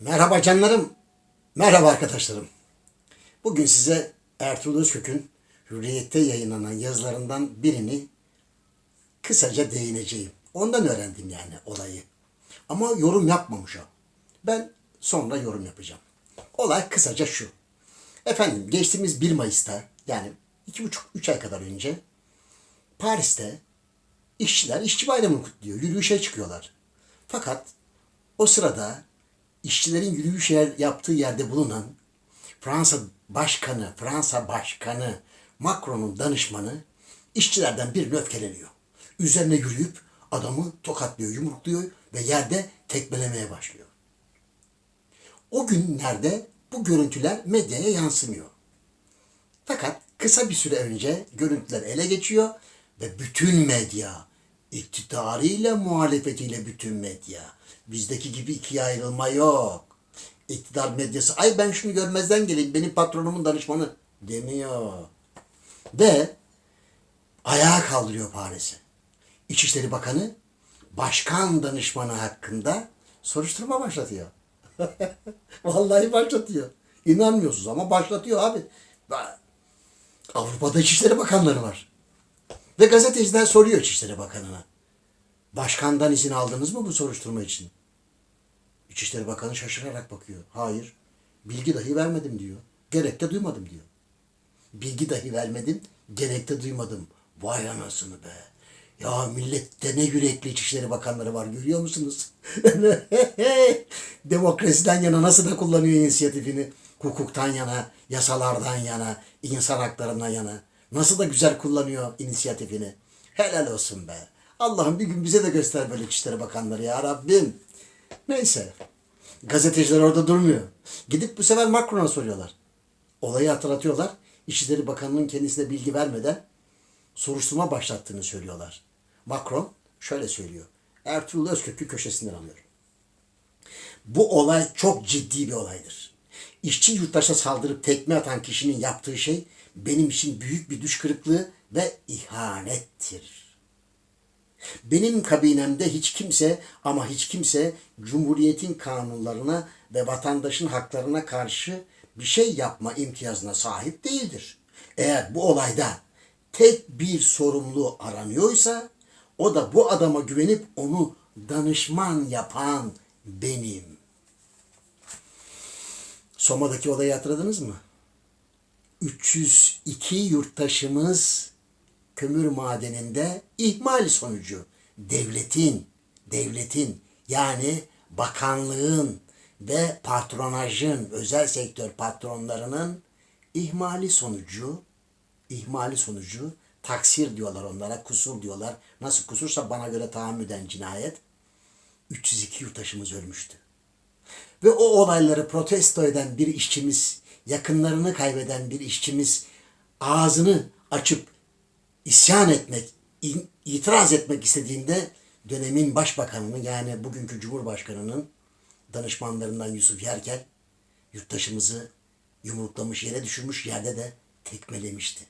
Merhaba canlarım. Merhaba arkadaşlarım. Bugün size Ertuğrul Özkök'ün Hürriyet'te yayınlanan yazılarından birini kısaca değineceğim. Ondan öğrendim yani olayı. Ama yorum yapmamış o. Ben sonra yorum yapacağım. Olay kısaca şu. Efendim geçtiğimiz 1 Mayıs'ta yani 2,5-3 ay kadar önce Paris'te işçiler işçi bayramını kutluyor. Yürüyüşe çıkıyorlar. Fakat o sırada işçilerin yürüyüş yer- yaptığı yerde bulunan Fransa Başkanı, Fransa Başkanı Macron'un danışmanı işçilerden birine öfkeleniyor. Üzerine yürüyüp adamı tokatlıyor, yumrukluyor ve yerde tekmelemeye başlıyor. O günlerde bu görüntüler medyaya yansımıyor. Fakat kısa bir süre önce görüntüler ele geçiyor ve bütün medya, iktidarıyla muhalefetiyle bütün medya. Bizdeki gibi ikiye ayrılma yok. İktidar medyası, ay ben şunu görmezden geleyim, benim patronumun danışmanı demiyor. Ve ayağa kaldırıyor Paris'i. İçişleri Bakanı, başkan danışmanı hakkında soruşturma başlatıyor. Vallahi başlatıyor. İnanmıyorsunuz ama başlatıyor abi. Avrupa'da İçişleri Bakanları var. Ve gazeteciler soruyor İçişleri Bakanı'na. Başkandan izin aldınız mı bu soruşturma için? İçişleri Bakanı şaşırarak bakıyor. Hayır. Bilgi dahi vermedim diyor. Gerek de duymadım diyor. Bilgi dahi vermedim, gerek de duymadım. Vay anasını be. Ya millette ne yürekli İçişleri Bakanları var görüyor musunuz? Demokrasiden yana nasıl da kullanıyor inisiyatifini. Hukuktan yana, yasalardan yana, insan haklarından yana. Nasıl da güzel kullanıyor inisiyatifini. Helal olsun be. Allah'ım bir gün bize de göster böyle İçişleri Bakanları ya Rabbim. Neyse. Gazeteciler orada durmuyor. Gidip bu sefer Macron'a soruyorlar. Olayı hatırlatıyorlar. İçişleri Bakanı'nın kendisine bilgi vermeden soruşturma başlattığını söylüyorlar. Macron şöyle söylüyor. Ertuğrul Özkök'ü köşesinden alıyorum. Bu olay çok ciddi bir olaydır. İşçi yurttaşa saldırıp tekme atan kişinin yaptığı şey benim için büyük bir düş kırıklığı ve ihanettir. Benim kabinemde hiç kimse ama hiç kimse Cumhuriyet'in kanunlarına ve vatandaşın haklarına karşı bir şey yapma imtiyazına sahip değildir. Eğer bu olayda tek bir sorumlu aranıyorsa o da bu adama güvenip onu danışman yapan benim. Soma'daki olayı hatırladınız mı? 302 yurttaşımız kömür madeninde ihmal sonucu devletin, devletin yani bakanlığın ve patronajın, özel sektör patronlarının ihmali sonucu, ihmali sonucu taksir diyorlar onlara, kusur diyorlar. Nasıl kusursa bana göre tahammüden cinayet. 302 yurttaşımız ölmüştü. Ve o olayları protesto eden bir işçimiz, yakınlarını kaybeden bir işçimiz ağzını açıp isyan etmek, itiraz etmek istediğinde dönemin başbakanının yani bugünkü cumhurbaşkanının danışmanlarından Yusuf Yerkel yurttaşımızı yumruklamış yere düşürmüş yerde de tekmelemişti.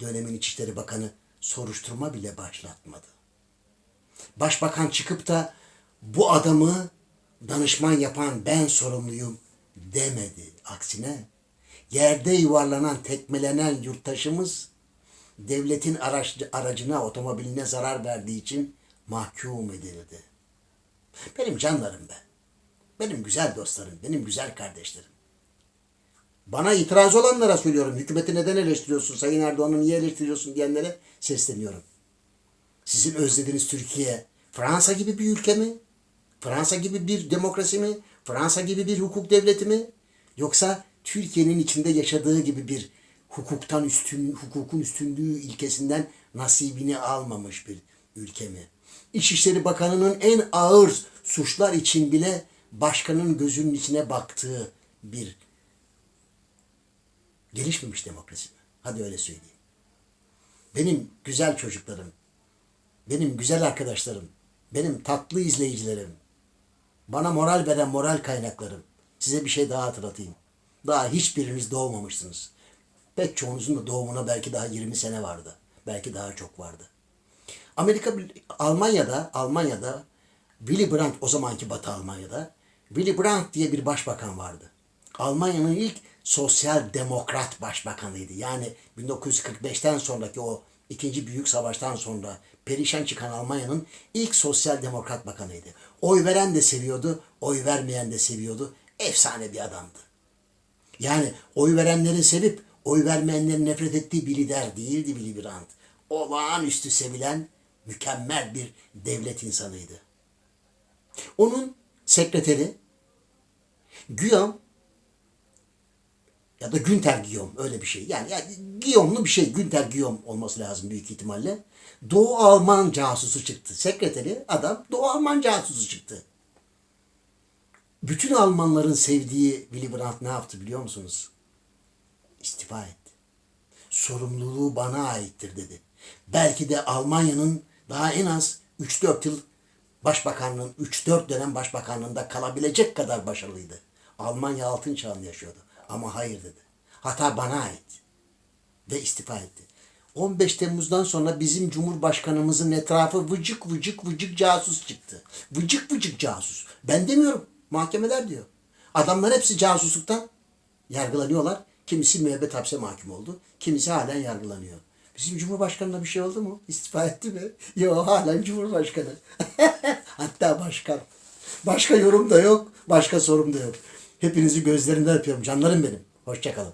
Dönemin İçişleri Bakanı soruşturma bile başlatmadı. Başbakan çıkıp da bu adamı danışman yapan ben sorumluyum demedi. Aksine yerde yuvarlanan, tekmelenen yurttaşımız devletin araç, aracına, otomobiline zarar verdiği için mahkum edildi. Benim canlarım be. Benim güzel dostlarım, benim güzel kardeşlerim. Bana itiraz olanlara söylüyorum. Hükümeti neden eleştiriyorsun? Sayın Erdoğan'ı niye eleştiriyorsun diyenlere sesleniyorum. Sizin özlediğiniz Türkiye Fransa gibi bir ülke mi? Fransa gibi bir demokrasi mi? Fransa gibi bir hukuk devleti mi? Yoksa Türkiye'nin içinde yaşadığı gibi bir hukuktan üstün, hukukun üstünlüğü ilkesinden nasibini almamış bir ülke mi? İçişleri Bakanı'nın en ağır suçlar için bile başkanın gözünün içine baktığı bir gelişmemiş demokrasi mi? Hadi öyle söyleyeyim. Benim güzel çocuklarım, benim güzel arkadaşlarım, benim tatlı izleyicilerim, bana moral veren moral kaynaklarım. Size bir şey daha hatırlatayım. Daha hiçbiriniz doğmamışsınız. Pek çoğunuzun da doğumuna belki daha 20 sene vardı. Belki daha çok vardı. Amerika, Almanya'da, Almanya'da Willy Brandt o zamanki Batı Almanya'da Willy Brandt diye bir başbakan vardı. Almanya'nın ilk sosyal demokrat başbakanıydı. Yani 1945'ten sonraki o ikinci büyük savaştan sonra perişan çıkan Almanya'nın ilk sosyal demokrat bakanıydı. Oy veren de seviyordu, oy vermeyen de seviyordu. Efsane bir adamdı. Yani oy verenlerin sevip oy vermeyenlerin nefret ettiği bir lider değildi Willy Brandt. Olağanüstü sevilen mükemmel bir devlet insanıydı. Onun sekreteri Guillaume ya da Günter Guillaume öyle bir şey. Yani, yani Guillaume'lu bir şey. Günter Guillaume olması lazım büyük ihtimalle. Doğu Alman casusu çıktı. Sekreteri adam Doğu Alman casusu çıktı. Bütün Almanların sevdiği Willy Brandt ne yaptı biliyor musunuz? İstifa etti. Sorumluluğu bana aittir dedi. Belki de Almanya'nın daha en az 3-4 yıl başbakanlığın 3-4 dönem başbakanlığında kalabilecek kadar başarılıydı. Almanya altın çağını yaşıyordu. Ama hayır dedi. Hata bana ait. Ve istifa etti. 15 Temmuz'dan sonra bizim Cumhurbaşkanımızın etrafı vıcık vıcık vıcık casus çıktı. Vıcık vıcık casus. Ben demiyorum. Mahkemeler diyor. Adamlar hepsi casusluktan yargılanıyorlar. Kimisi müebbet hapse mahkum oldu. Kimisi halen yargılanıyor. Bizim Cumhurbaşkanı'na bir şey oldu mu? İstifa etti mi? Yok halen Cumhurbaşkanı. Hatta başkan. Başka yorum da yok. Başka sorum da yok. Hepinizi gözlerinden öpüyorum. Canlarım benim. Hoşçakalın.